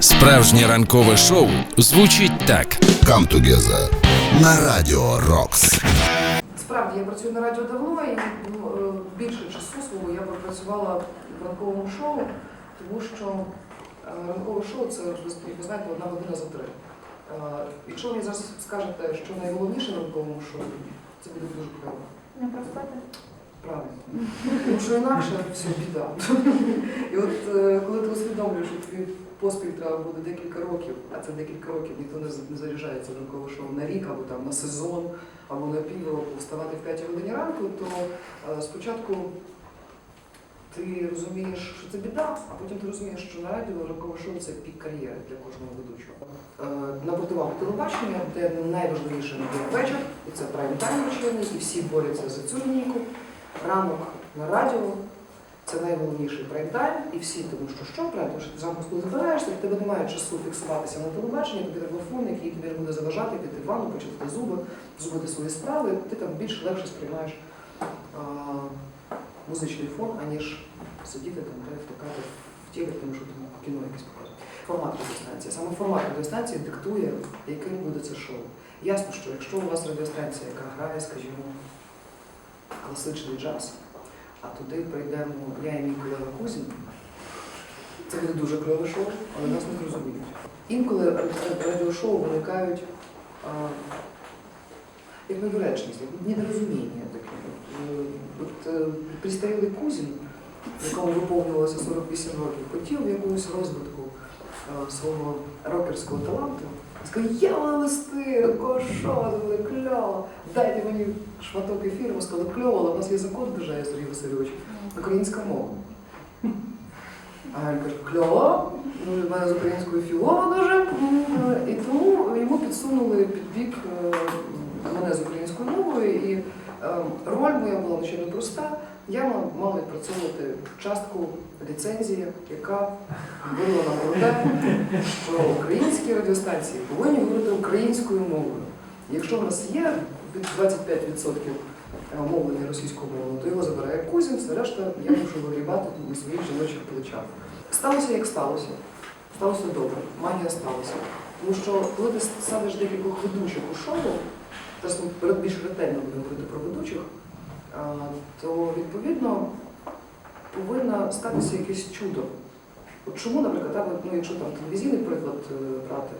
Справжнє ранкове шоу звучить так. Come Together на Радіо Рокс. Справді, я працюю на радіо давно і ну, е, більше часу свого я пропрацювала в ранковому шоу, тому що е, ранкове шоу це ви ви знаєте одна година за три. Е, Якщо ви мені зараз скажете, що найголовніше в ранковому шоу, це буде дуже кльово. Не проспати? Правильно. Тому що інакше все біда. І от е, коли ти усвідомлюєш, що тобі поспіль треба буде декілька років, а це декілька років ніхто не, заряджається в ранкове шоу на рік або там на сезон, або на півроку вставати в 5 годині ранку, то е, спочатку ти розумієш, що це біда, а потім ти розумієш, що на радіо ранкове шоу це пік кар'єри для кожного ведучого. Е, На противагу телебачення, де найважливіше не вечір, і це прайм-тайм вечірній, і всі борються за цю лінійку. Ранок на радіо це найголовніший прайм-тайм, і всі, тому що що тому що ти зранку коли збираєшся, в тебе немає часу фіксуватися на телебаченні, тобі треба фон, який тобі буде заважати, піти в ванну, почистити зуби, зробити свої справи, ти там більш легше сприймаєш а, музичний фон, аніж сидіти там, де втикати в тілі, тому що там кіно якесь показує. Формат радіостанції. Саме формат радіостанції диктує, яким буде це шоу. Ясно, що якщо у вас радіостанція, яка грає, скажімо, класичний джаз, а туди прийдемо я і мій колега Кузін, це буде дуже кльове шоу, але нас не зрозуміють. Інколи ра- радіошоу виникають як недоречність, як недорозуміння таке. От е, пристарілий Кузін, якому виповнилося 48 років, хотів якогось розвитку е, свого рокерського таланту. Сказав, я маю вести, такого кльово. Дайте мені шматок ефіру, сказали, кльово, але в нас є закон в Сергій Васильович, українська мова. А він каже, кльово, ну, в мене з українською фігово дуже. І тому йому підсунули під бік е, мене з українською мовою, і е, роль моя була надзвичайно проста. Я мала відпрацьовувати частку ліцензії, яка говорила нам про те, що українські радіостанції повинні говорити українською мовою. Якщо в нас є від 25% мовлення російською мовою, то його забирає Кузін, все решта я мушу вигрібати на своїх жіночих плечах. Сталося як сталося. Сталося добре, магія сталася. Тому що коли ти садиш декількох ведучих у шоу, зараз ми більш ретельно будемо говорити про ведучих, то відповідно повинно статися якесь чудо. От чому, наприклад, ну, якщо там телевізійний приклад е, брати,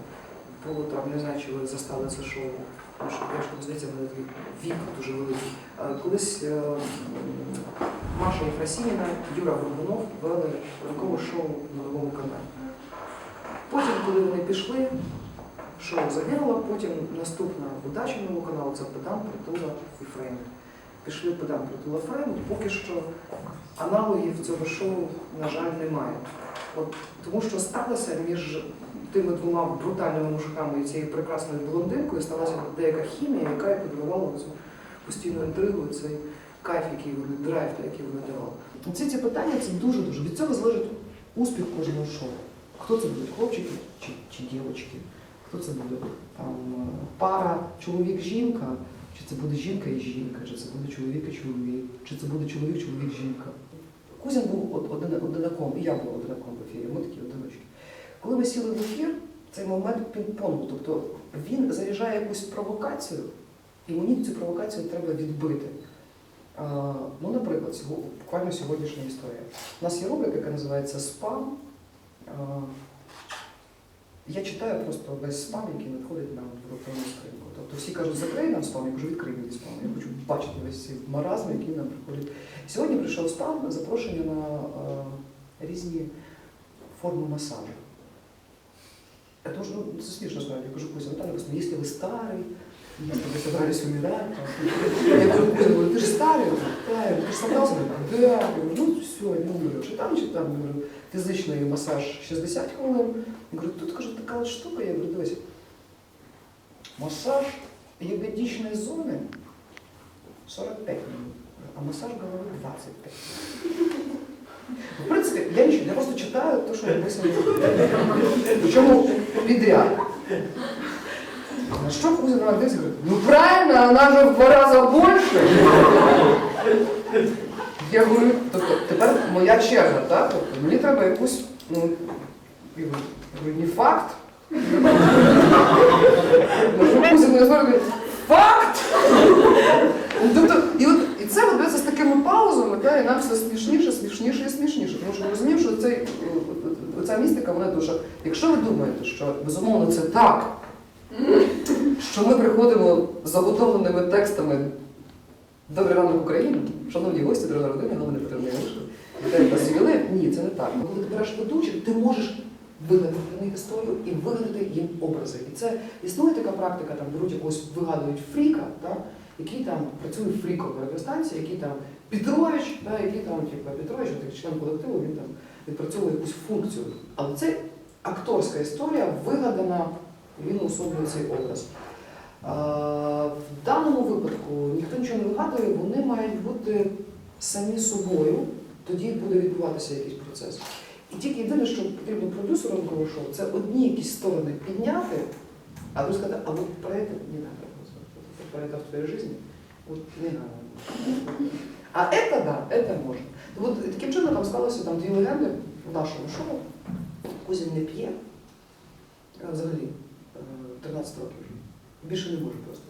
було там, не знаю, чи ви застали це шоу, тому що я ж здається, вік дуже великий. Колись е, Маша Єфросініна, Юра Горбунов вели ранкове шоу на новому каналі. Потім, коли вони пішли, шоу загинуло, потім наступна удача нового каналу це Педан, Притула і Фрейм. Пішли Педан, Притула, Фрейм, поки що аналогів цього шоу, на жаль, немає. От, тому що сталося між тими двома брутальними мужиками і цією прекрасною блондинкою сталася деяка хімія, яка і подарувала цю постійну інтригу, цей кайф, який вони, драйв, який вони давали. Ці ці питання це дуже-дуже. Від цього залежить успіх кожного шоу. Хто це будуть, хлопчики чи, чи дівчатки? Хто це буде? Там пара чоловік-жінка, чи це буде жінка і жінка, чи це буде чоловік і чоловік, чи це буде чоловік, чоловік, жінка. Кузін був один, одинаком, і я була одинаком в ефірі, ми такі одиночки. Коли ми сіли в ефір, цей момент пінг-понгу, тобто він заряджає якусь провокацію, і мені цю провокацію треба відбити. А, ну, наприклад, сього- буквально сьогоднішня історія. У нас є рубрика, яка називається Спам. А, я читаю просто весь спам, який надходить нам в електронну скриньку. Тобто всі кажуть, закрий нам спам, я кажу, відкрий мені спам. Я хочу бачити весь цей маразм, який нам приходить. Сьогодні прийшов спам, запрошення на е, різні форми масажу. Я тоже, ну, це смішно сказати. Я кажу, Кузя, ну там написано, якщо ви старий, если вы собрались умирать, там. я говорю, Кузя, говорю, ты же старый, Он говорит, да, ты я говорю. І там, чи там, говорю, фізичний масаж 60 хвилин. Я говорю, тут кажу, така от штука, я говорю, дивись, масаж ягодичної зони 45 минут, а масаж голови 25. В принципі, я нічого, я просто читаю те, що написано. Причому підряд. На що Кузя на говорит, ну правильно, она же в два раза больше. Я говорю, тобто тепер моя черга, так? Тобто мені треба якусь, ну, я говорю, не факт. Факт! Тобто, і, от, і це от, дивиться, з такими паузами, да, і нам все смішніше, смішніше і смішніше. Тому що ми розуміємо, що цей, е, ця містика, вона дуже. Якщо ви думаєте, що безумовно це так, що ми приходимо з заготовленими текстами Добрий ранок Україна, шановні гості, дорога родина, Галина Петрівна Янишева. Вітаю вас ювілеєм. Ні, це не так. Коли ти береш ведучих, ти можеш вигадати історію і вигадати їм образи. І це існує така практика, там беруть якогось вигадують фріка, да, який там працює в фріковій радіостанції, який там Петрович, да, який там, типу, Петрович, от член колективу, він там відпрацьовує якусь функцію. Але це акторська історія, вигадана, він уособлює цей образ. А, В даному випадку ніхто нічого не вигадує, вони мають бути самі собою, тоді буде відбуватися якийсь процес. І тільки єдине, що потрібно продюсеру ранкового шоу, це одні якісь сторони підняти, а ви сказати, а от про це не надо. Про это в твоей жизни от не надо. А это да, это можно. От таким чином там склалося там дві легенди в нашому шоу. Кузін не п'є, а взагалі е, 13 років вже. Більше не може просто.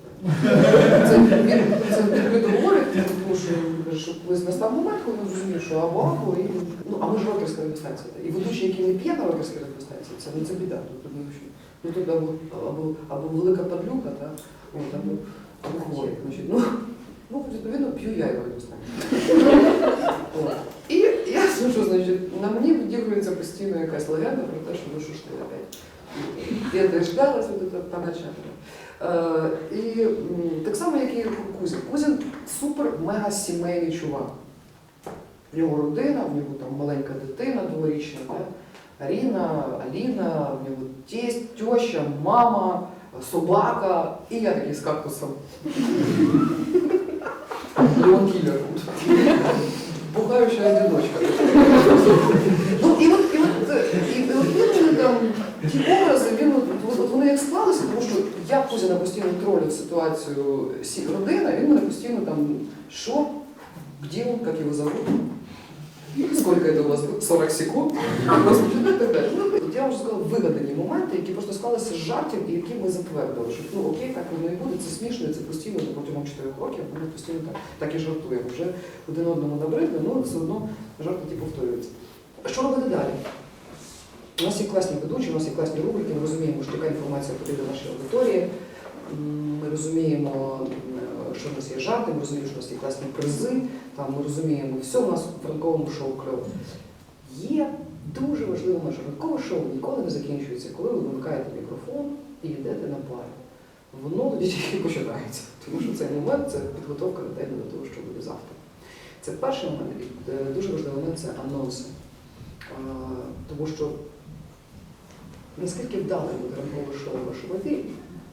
Він це люди говорять, тому що, що колись настав момент, коли він що або або і ну а ми ж рокерська радіостанція. І ведучий, який не п'є на рокерській радіостанції, це ну це біда. Тут ну, що- ну тут або, або, або велика падлюка, та от, або, або. Значить, ну, ну відповідно п'ю я його радіостанцію. І я слышу, значить, на мені відігрується постійно якась легенда про те, що ну що ж ти опять. Я дождалася до поначалу. Е, і так само, як і Кузін. Кузін супер мега сімейний чувак. В нього родина, в нього там маленька дитина дворічна, да? Аріна, Аліна, в нього тесть, теща, мама, собака, і я такий з кактусом. Леон Кілер. Бухаюча одиночка. Ну і от, і от, е, і, і от він там, ті образи, він, от, от, от вони як склалися, тому що я Кузіна постійно тролю ситуацію родина, він мене постійно там, що, где он, как его зовут, сколько это у вас, 40 секунд, ну, і. Ну, я вже сказала, вигадані моменти, які просто склалися з жартів і які ми затвердили, що ну окей, так воно і буде, це смішно, це постійно протягом 4 років, ми постійно так, так і жартуємо. Вже один одному набридли, але все одно жарти ті повторюються. Що робити далі? У нас є класні ведучі, у нас є класні рубрики, ми розуміємо, що така інформація потрібна нашій аудиторії. Ми розуміємо, що в нас є жарти, ми розуміємо, що в нас є класні призи, там, ми розуміємо, все у нас в ранковому шоу кльово. Є дуже важливо, що ранкове шоу ніколи не закінчується, коли ви вимикаєте мікрофон і йдете на пари. Воно тоді тільки починається, тому що цей момент це підготовка ретельно до того, що буде завтра. Це перший момент, е, дуже важливий момент це анонси. Тому що наскільки буде ранкове шоу в вашому ефірі,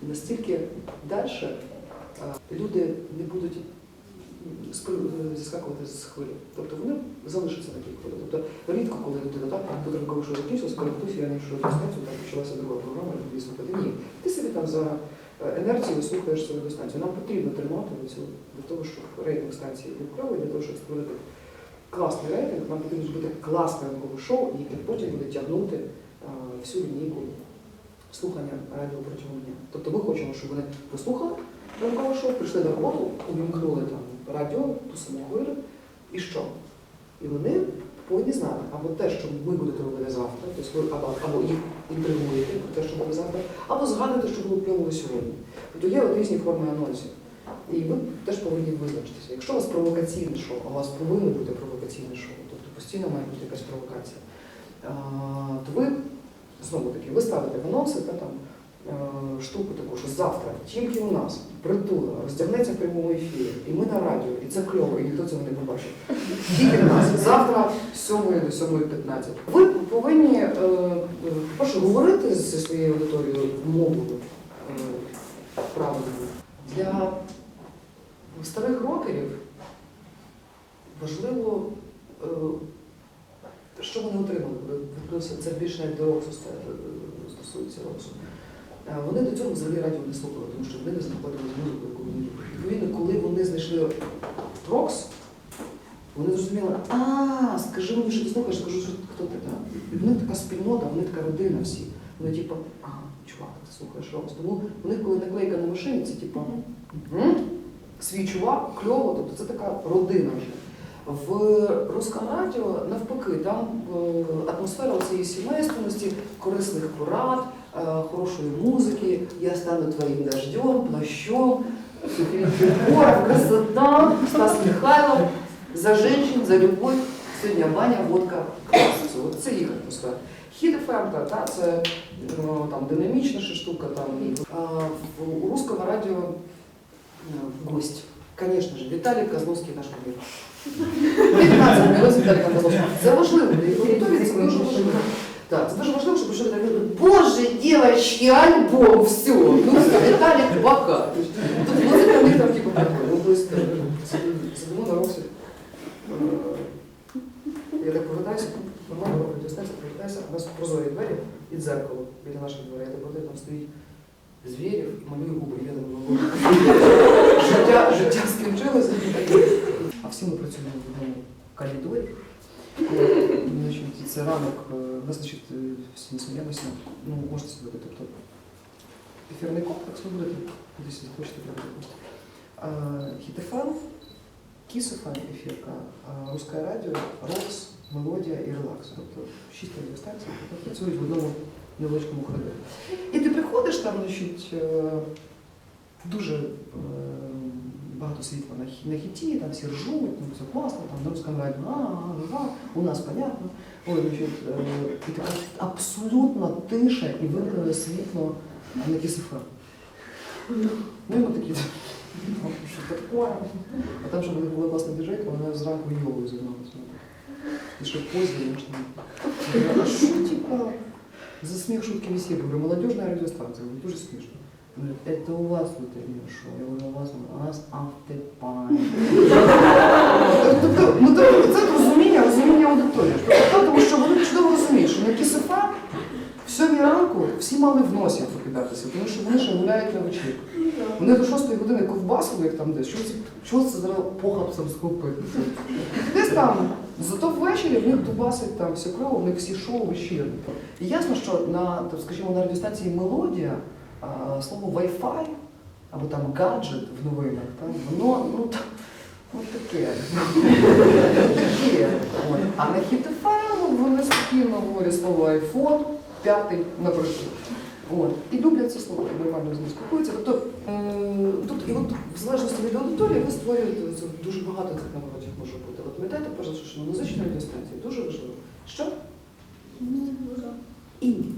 настільки далі люди не будуть е, зіскакувати з хвилі. Тобто вони залишаться на кілька хвилин. Тобто рідко, коли людина так, тут ранкове шоу закінчилось, коректусь, я не йшов дистанцію, там почалася друга програма, тобі слухати. Ні. Ти собі там за е, інерцією слухаєш свою дистанцію. Нам потрібно тримати цього для того, щоб рейтинг станції був кльовий, для того, щоб створити класний рейтинг, нам потрібно зробити класне ранкове шоу, яке потім буде тягнути всю лінійку слухання радіо протягом дня. Тобто ми хочемо, щоб вони послухали ранкове шоу, прийшли на роботу, увімкнули там радіо, ту саму хвилю, і що? І вони повинні знати або те, що ви будете робити завтра, тобто або, або їх інтригуєте про те, що буде завтра, або згадуєте, що було кльово сьогодні. Тобто є от різні форми анонсів. І ви теж повинні визначитися. Якщо у вас провокаційне шоу, а у вас повинно бути провокаційне шоу, тобто постійно має бути якась провокація, то ви знову таки ви ставите в анонси та там е, штуку таку, що завтра тільки у нас притула роздягнеться в прямому ефірі, і ми на радіо, і це кльово, і ніхто цього не побачить. Тільки в нас завтра з 7 до 7.15. Ви повинні е, по-перше, говорити зі своєю аудиторією мовою е, правильною. Для старих рокерів важливо, що вони отримали, це більше навіть до Роксу е, стосується Роксу. Е, Вони до цього взагалі радіо не слухали, тому що вони не знаходили музику, яку вони люблять. Відповідно, коли вони знайшли Рокс, вони зрозуміли, а, скажи мені, що ти слухаєш, скажу, що хто ти. І вони така спільнота, вони така родина всі. Вони типу, ага, чувак, ти слухаєш Рокс. Тому у них, коли наклейка на машині, це типу, свій чувак, кльово, тобто це така родина вже. В русском радіо навпаки, там е, атмосфера цієї сімейственності, корисних порад, е, хорошої музики. Я стану твоїм дождем, плащом, красота, Стас Михайлов, за женщин, за любовь. Сьогодні баня, водка, клас. Це, їх атмосфера. Хід ФМ, та, це ну, там, динамічна штука. Там. А, у русскому радіо е, гость. Конечно же, Віталій Козловський наш кумир. 15 минут з Віталіком Козловським. Це важливо, аудиторії це дуже важливо. Так, це дуже важливо, щоб почали так говорити, Боже, дівчатки, альбом, все, ну все, Віталік Бака. Тут музика них там типу прикольно. Ну, то есть, е, сидимо на роксі. Е, Я так повертаюся, нормально роблю дистанцію, повертаюся, у нас прозорі двері і дзеркало біля наших дверей. Я так повертаю, там стоїть звірів і малює губи. Я думаю, «Боже». Життя, життя скінчилося. А всі ми працюємо в одному коридорі. Е, Значить, це ранок, е, у нас, значить, е, всі ми сміємося, ну, можете себе, тобто, ефірний комплекс ви будете, кудись захочете прийти. Хіт-ФМ, Кіс-ФМ ефірка, а, Русське радіо, Рокс, Мелодія і Релакс. Тобто шість радіостанцій, які працюють в одному невеличкому коридорі. І ти приходиш там, значить, е, дуже е, багато світла на, на хіті, там всі ржуть, ну все класно, там на русском радіо, а, ага, у нас понятно. Ой, значить, е, і така абсолютно тиша і вимкнене світло на кісифа. Ну, і ми такі, «Ну, що таке? А там, щоб вони були власне біжать, вона зранку йогою займалася. І що позі, можна. А що, типа, за смех шутки веселья. Говорю, молодежная радиостанция. Говорю, дуже смешно. Говорит, это у вас утреннее шоу. Я говорю, у вас, у нас автопай. Тобто, ну тобто, це розуміння, розуміння аудиторії. Тобто, Тому що вони чудово розуміють, що на кісифа в сьомій ранку всі мали в носі прокидатися, тому що вони ще гуляють на вечірку. Вони до шостої години ковбасили їх там десь. Що це, що зараз похапцем схопити? Десь там. Зато ввечері в них дубасить там все кльово, в них всі шоу вечірні. І ясно, що на, скажімо, на радіостанції Мелодія а, слово Wi-Fi або там гаджет в новинах, там, воно ну, ну, таке. таке. А на хітифану вони спокійно говорять слово iPhone, п'ятий, наприклад. От. І люблять це слово, і нормально з ним спілкуються. Тобто тут і от в залежності від аудиторії ви створюєте це дуже багато цих народів може бути. От пам'ятаєте, перш за що на музичній радіостанції дуже важливо. Що? Інді.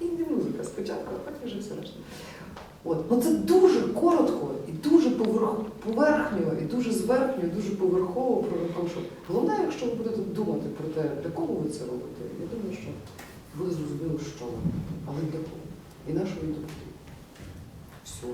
Інді музика спочатку, а потім вже все. От. Ну це дуже коротко і дуже поверх, поверхньо, і дуже зверхньо, і дуже поверхово про що головне, якщо ви будете думати про те, для кого ви це робите, я думаю, що ви зрозуміли, що, але для кого. І нашого і. Все.